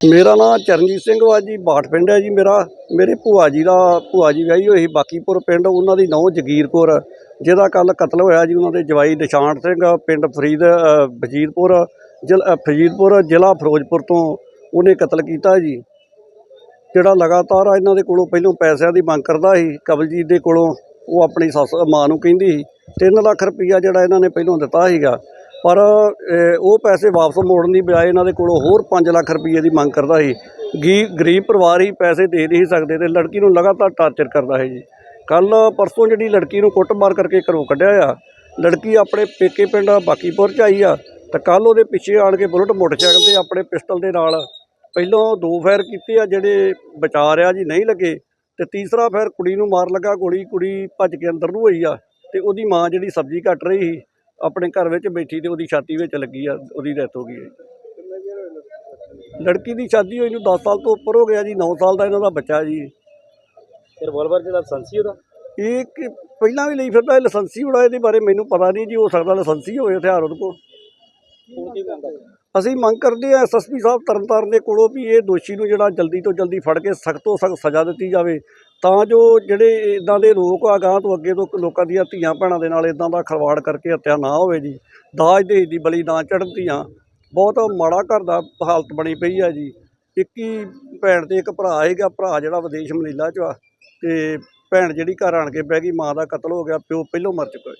ਮੇਰਾ ਨਾਮ ਚਰਨਜੀਤ ਸਿੰਘ ਵਾ ਜੀ ਬਾਠ ਪਿੰਡ ਹੈ ਜੀ ਮੇਰਾ। ਮੇਰੇ ਭੂਆ ਜੀ ਦਾ ਭੂਆ ਜੀ ਵਿਆਹੀ ਹੋਈ ਸੀ ਬਾਕੀਪੁਰ ਪਿੰਡ ਉਹਨਾਂ ਦੀ ਨੌਂ ਜਗੀਰ ਕੌਰ ਜਿਹਦਾ ਕੱਲ ਕਤਲ ਹੋਇਆ ਜੀ ਉਹਨਾਂ ਦੇ ਜਵਾਈ ਨਿਸ਼ਾਨ ਸਿੰਘ ਪਿੰਡ ਫਰੀਦ ਅ, ਵਜੀਦਪੁਰ ਜ਼ਿਲ੍ਹਾ ਫਰੀਦਪੁਰ ਜ਼ਿਲ੍ਹਾ ਫਿਰੋਜ਼ਪੁਰ ਤੋਂ ਉਹਨੇ ਕਤਲ ਕੀਤਾ ਜੀ। ਜਿਹੜਾ ਲਗਾਤਾਰ ਇਹਨਾਂ ਦੇ ਕੋਲੋਂ ਪਹਿਲੋਂ ਪੈਸਿਆਂ ਦੀ ਮੰਗ ਕਰਦਾ ਸੀ ਕਬਲਜੀਤ ਦੇ ਕੋਲੋਂ ਉਹ ਆਪਣੀ ਸੱਸ ਮਾਂ ਨੂੰ ਕਹਿੰਦੀ ਸੀ। 3 ਲੱਖ ਰੁਪਈਆ ਜਿਹੜਾ ਇਹਨਾਂ ਨੇ ਪਹਿਲੋਂ ਦਿੱਤਾ ਸੀਗਾ। ਪਰ ਉਹ ਪੈਸੇ ਵਾਪਸ ਮੋੜਨ ਦੀ ਬਜਾਏ ਇਹਨਾਂ ਦੇ ਕੋਲੋਂ ਹੋਰ 5 ਲੱਖ ਰੁਪਈਏ ਦੀ ਮੰਗ ਕਰਦਾ ਸੀ। ਗੀ, ਗਰੀਬ ਪਰਿਵਾਰ ਹੀ ਪੈਸੇ ਦੇ ਨਹੀਂ ਸਕਦੇ ਤੇ ਲੜਕੀ ਨੂੰ ਲਗਾਤਾਰ ਟਾਰਚਰ ਕਰਦਾ ਹੈ ਜੀ। ਕੱਲ ਪਰਸੋਂ ਜਿਹੜੀ ਲੜਕੀ ਨੂੰ ਕੁੱਟਮਾਰ ਕਰਕੇ ਘਰੋਂ ਕੱਢਿਆ ਆ, ਲੜਕੀ ਆਪਣੇ ਪੇਕੇ ਪਿੰਡ ਬਾਕੀਪੁਰ ਚ ਆਈ ਆ, ਤਾਂ ਕੱਲ ਉਹਦੇ ਪਿੱਛੇ ਆਣ ਕੇ ਬੁਲਟ ਮੋਟਰਸਾਈਕਲ ਤੇ ਆਪਣੇ ਪਿਸਟਲ ਦੇ ਨਾਲ ਪਹਿਲੋਂ ਦੋ ਫਾਇਰ ਕੀਤੇ ਆ ਜਿਹੜੇ ਬਚਾ ਰਿਆ ਜੀ, ਨਹੀਂ ਲੱਗੇ। ਤੇ ਤੀਸਰਾ ਫਾਇਰ ਕੁੜੀ ਨੂੰ ਮਾਰ ਲੱਗਾ, ਗੋਲੀ ਕੁੜੀ ਭੱਜ ਕੇ ਅੰਦਰ ਨੂੰ ਹੋਈ ਆ, ਤੇ ਉਹਦੀ ਮਾਂ ਜਿਹੜੀ ਸਬਜ਼ੀ ਕੱਟ ਰਹੀ ਸੀ ਆਪਣੇ ਘਰ ਵਿੱਚ ਬੈਠੀ ਤੇ ਉਹਦੀ ਛਾਤੀ ਵਿੱਚ ਲੱਗੀ ਆ ਉਹਦੀ ਡੈਥ ਹੋ ਗਈ ਹੈ ਲੜਕੀ ਦੀ ਸ਼ਾਦੀ ਹੋਈ ਨੂੰ 10 ਸਾਲ ਤੋਂ ਉੱਪਰ ਹੋ ਗਿਆ ਜੀ 9 ਸਾਲ ਦਾ ਇਹਨਾਂ ਦਾ ਬੱਚਾ ਜੀ। ਰਿਵਾਲਵਰ ਜਿਹੜਾ ਲਾਇਸੈਂਸੀ ਉਹਦਾ? ਇਹ ਪਹਿਲਾਂ ਵੀ ਲਈ ਫਿਰਦਾ ਲਾਇਸੈਂਸੀ ਹੋਣਾ ਇਹਦੇ ਬਾਰੇ ਮੈਨੂੰ ਪਤਾ ਨਹੀਂ ਜੀ ਹੋ ਸਕਦਾ ਲਾਇਸੈਂਸੀ ਹੋਵੇ ਹਥਿਆਰ ਉਹਦੇ ਕੋਲ। ਅਸੀਂ ਮੰਗ ਕਰਦੇ ਹਾਂ ਐਸਐਸਪੀ ਸਾਹਿਬ ਤਰਨਤਾਰਨ ਦੇ ਕੋਲੋਂ ਵੀ ਇਹ ਦੋਸ਼ੀ ਨੂੰ ਜਿਹੜਾ ਜਲਦੀ ਤੋਂ ਜਲਦੀ ਫੜ ਕੇ ਸਖਤ ਤੋਂ ਸਖਤ ਸਜ਼ਾ ਦਿੱਤੀ ਜਾਵੇ। ਤਾਂ ਜੋ ਜਿਹੜੇ ਇਦਾਂ ਦੇ ਲੋਕ ਆ ਗਾਂ ਤੋਂ ਅੱਗੇ ਤੋਂ ਲੋਕਾਂ ਦੀਆਂ ਧੀਆਂ ਭੈਣਾਂ ਦੇ ਨਾਲ ਇਦਾਂ ਦਾ ਖਲਵਾੜ ਕਰਕੇ ਹੱਤਿਆ ਨਾ ਹੋਵੇ ਜੀ, ਦਾਜ ਦੇ ਦੀ ਬਲੀ ਨਾ ਚੜ੍ਹਨ ਧੀਆਂ ਬਹੁਤ ਮਾੜਾ ਘਰ ਦਾ ਹਾਲਤ ਬਣੀ ਪਈ ਆ ਜੀ। ਇੱਕ ਹੀ ਭੈਣ ਤੇ ਇੱਕ ਭਰਾ ਹੈਗਾ, ਭਰਾ ਜਿਹੜਾ ਵਿਦੇਸ਼ ਮਨੀਲਾ ਚ ਆ ਤੇ ਭੈਣ ਜਿਹੜੀ ਘਰ ਆਣ ਕੇ ਬਹਿ ਗਈ, ਮਾਂ ਦਾ ਕਤਲ ਹੋ ਗਿਆ, ਪਿਓ ਪਹਿਲੋਂ ਮਰ ਚੁੱਕਾ।